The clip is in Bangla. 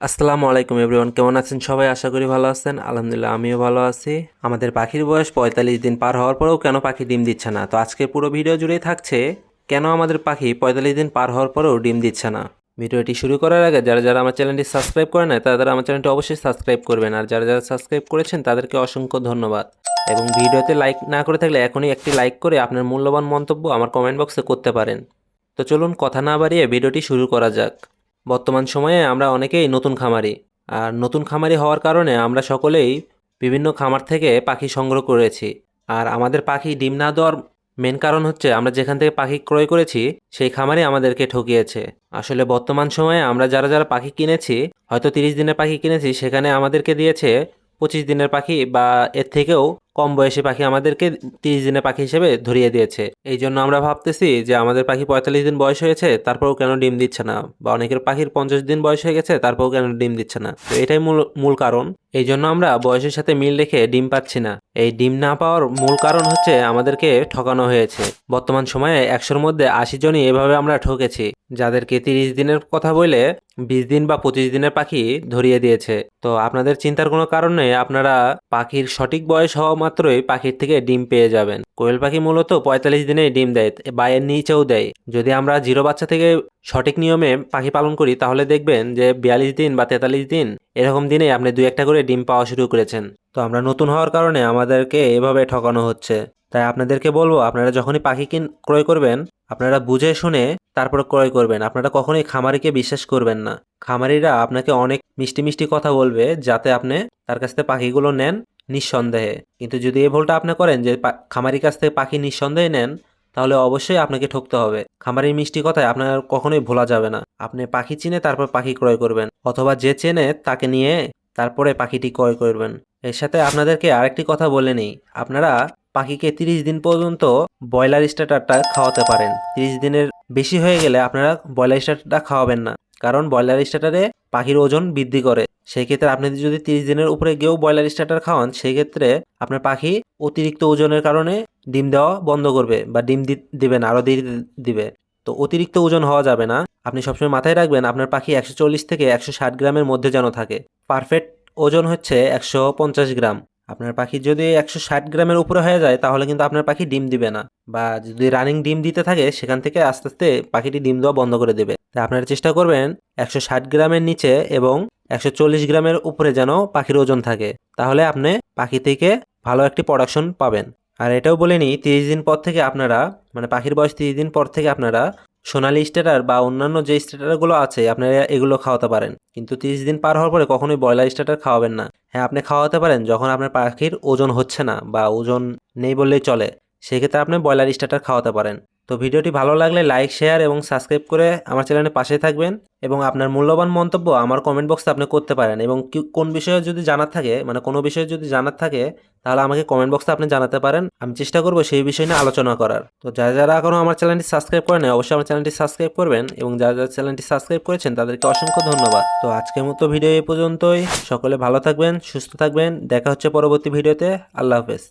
আসসালামু আলাইকুম এভরিওয়ান, কেমন আছেন সবাই? আশা করি ভালো আছেন। আলহামদুলিল্লাহ, আমিও ভালো আছি। আমাদের পাখির বয়স পঁয়তাল্লিশ দিন পার হওয়ার পরেও কেন পাখি ডিম দিচ্ছে না? তো আজকে পুরো ভিডিও জুড়েই থাকছে, কেন আমাদের পাখি পঁয়তাল্লিশ দিন পার হওয়ার পরেও ডিম দিচ্ছে না? ভিডিওটি শুরু করার আগে যারা যারা আমার চ্যানেলটি সাবস্ক্রাইব করে নেয় তারা তারা আমার চ্যানেলটি অবশ্যই সাবস্ক্রাইব করবেন। আর যারা যারা সাবস্ক্রাইব করেছেন, তাদেরকে অসংখ্য ধন্যবাদ। এবং ভিডিওতে লাইক না করে থাকলে এখনই একটি লাইক করে আপনার মূল্যবান মন্তব্য আমার কমেন্ট বক্সে করতে পারেন। তো চলুন কথা না বাড়িয়ে ভিডিওটি শুরু করা যাক। বর্তমান সময়ে আমরা অনেকেই নতুন খামারি। আর নতুন খামারি হওয়ার কারণে আমরা সকলেই বিভিন্ন খামার থেকে পাখি সংগ্রহ করেছি। আর আমাদের পাখি ডিম না দেওয়ার মেন কারণ হচ্ছে আমরা যেখান থেকে পাখি ক্রয় করেছি, সেই খামারে আমাদেরকে ঠকিয়েছে। আসলে বর্তমান সময়ে আমরা যারা যারা পাখি কিনেছি, হয়তো তিরিশ দিনের পাখি কিনেছি, সেখানে আমাদেরকে দিয়েছে পঁচিশ দিনের পাখি বা এর থেকেও কম বয়সী পাখি আমাদেরকে তিরিশ দিনের পাখি হিসেবে ধরিয়ে দিয়েছে। এই জন্য আমরা ভাবতেছি যে আমাদের পাখি পঁয়তাল্লিশ দিন বয়স হয়েছে, তারপরেও কেন ডিম দিচ্ছে না? বা অনেকের পাখির পঞ্চাশ দিন বয়স হয়ে গেছে, তারপরেও কেন ডিম দিচ্ছে না? তো এটাই মূল মূল কারণ। এই জন্য আমরা বয়সের সাথে মিল রেখে ডিম পাচ্ছি না। এই ডিম না পাওয়ার মূল কারণ হচ্ছে আমাদেরকে ঠকানো হয়েছে। বর্তমান সময়ে একশোর মধ্যে আশি জনই এভাবে আমরা ঠকেছি, যাদেরকে তিরিশ দিনের কথা বলে বিশ দিন বা পঁচিশ দিনের পাখি ধরিয়ে দিয়েছে। তো আপনাদের চিন্তার কোনো কারণ নেই, আপনারা পাখির সঠিক বয়স হওয়া মাত্রই পাখির থেকে ডিম পেয়ে যাবেন। কোয়েল পাখি মূলত পঁয়তাল্লিশ দিনেই ডিম দেয় বা এর নিচেও দেয়। যদি আমরা জিরো বাচ্চা থেকে সঠিক নিয়মে পাখি পালন করি, তাহলে দেখবেন যে বিয়াল্লিশ দিন বা তেতাল্লিশ দিন এরকম দিনে আপনি দুই একটা করে ডিম পাওয়া শুরু করেছেন। তো আমরা নতুন হওয়ার কারণে আমাদেরকে এভাবে ঠকানো হচ্ছে। তাই আপনাদেরকে বলব, আপনারা যখনই পাখি কিন, ক্রয় করবেন, আপনারা বুঝে শুনে তারপর ক্রয় করবেন। আপনারা কখনোই খামারিকে বিশ্বাস করবেন না। খামারিরা আপনাকে অনেক মিষ্টি মিষ্টি কথা বলবে, যাতে আপনি তার কাছ থেকে পাখিগুলো নেন নিঃসন্দেহে। কিন্তু যদি এই ভুলটা আপনি করেন যে খামারির কাছ থেকে পাখি নিঃসন্দেহে নেন, তাহলে অবশ্যই আপনাকে ঠকতে হবে। খামারির মিষ্টি কথায় আপনার কখনোই ভোলা যাবে না। আপনি পাখি চিনে তারপর পাখি ক্রয় করবেন, অথবা যে চেনে তাকে নিয়ে তারপরে পাখিটি ক্রয় করবেন। এর সাথে আপনাদেরকে আরেকটি কথা বলে নেই। আপনারা পাখিকে তিরিশ দিন পর্যন্ত ব্রয়লার স্টার্টারটা খাওয়াতে পারেন। তিরিশ দিনের বেশি হয়ে গেলে আপনারা ব্রয়লার স্টার্টারটা খাওয়াবেন না। কারণ ব্রয়লার স্টার্টারে পাখির ওজন বৃদ্ধি করে। সেই ক্ষেত্রে আপনি যদি তিরিশ দিনের উপরে গিয়েও ব্রয়লার স্টার্টার খাওয়ান সেই ক্ষেত্রে আপনার পাখি অতিরিক্ত ওজনের কারণে ডিম দেওয়া বন্ধ করবে বা ডিম দিবে না, আরও দেরি দিবে। তো অতিরিক্ত ওজন হওয়া যাবে না। আপনি সবসময় মাথায় রাখবেন, আপনার পাখি একশো চল্লিশ থেকে একশো ষাট গ্রামের মধ্যে যেন থাকে। পারফেক্ট ওজন হচ্ছে একশো পঞ্চাশ গ্রাম। আপনার পাখি যদি একশো ষাট গ্রামের উপরে হয়ে যায়, তাহলে কিন্তু আপনার পাখি ডিম দিবে না। বা যদি রানিং ডিম দিতে থাকে, সেখান থেকে আস্তে আস্তে পাখিটি ডিম দেওয়া বন্ধ করে দেবে। তাই আপনারা চেষ্টা করবেন একশো ষাট গ্রামের নিচে এবং একশো চল্লিশ গ্রামের উপরে যেন পাখির ওজন থাকে। তাহলে আপনি পাখি থেকে ভালো একটি প্রোডাকশন পাবেন। আর এটাও বলে নিই, তিরিশ দিন পর থেকে আপনারা মানে পাখির বয়স তিরিশ দিন পর থেকে আপনারা সোনালি স্টেটার বা অন্যান্য যে স্টেটারগুলো আছে, আপনারা এগুলো খাওয়াতে পারেন। কিন্তু তিরিশ দিন পার হওয়ার পরে কখনোই ব্রয়লার স্টেটার খাওয়াবেন না। হ্যাঁ আপনি খাওয়াতে পারেন যখন আপনার পাখির ওজন হচ্ছে না বা ওজন নেই বললেই চলে, সেক্ষেত্রে আপনি ব্রয়লার স্টার্টার খাওয়াতে পারেন। তো ভিডিওটি ভালো লাগলে লাইক, শেয়ার এবং সাবস্ক্রাইব করে আমার চ্যানেলের পাশে থাকবেন এবং আপনার মূল্যবান মন্তব্য আমার কমেন্ট বক্সে আপনি করতে পারেন এবং কোন বিষয়ে যদি জানার থাকে মানে কোনো বিষয়ে যদি জানার থাকে, তাহলে আমাকে কমেন্ট বক্সে আপনি জানাতে পারেন। আমি চেষ্টা করব সেই বিষয় নিয়ে আলোচনা করার। তো যারা যারা এখনও আমার চ্যানেলটি সাবস্ক্রাইব করে নেয় অবশ্যই আমার চ্যানেলটি সাবস্ক্রাইব করবেন এবং যারা যারা চ্যানেলটি সাবস্ক্রাইব করেছেন, তাদেরকে অসংখ্য ধন্যবাদ। তো আজকের মতো ভিডিও এই পর্যন্তই। সকলে ভালো থাকবেন, সুস্থ থাকবেন। দেখা হচ্ছে পরবর্তী ভিডিওতে। আল্লাহ হাফেজ।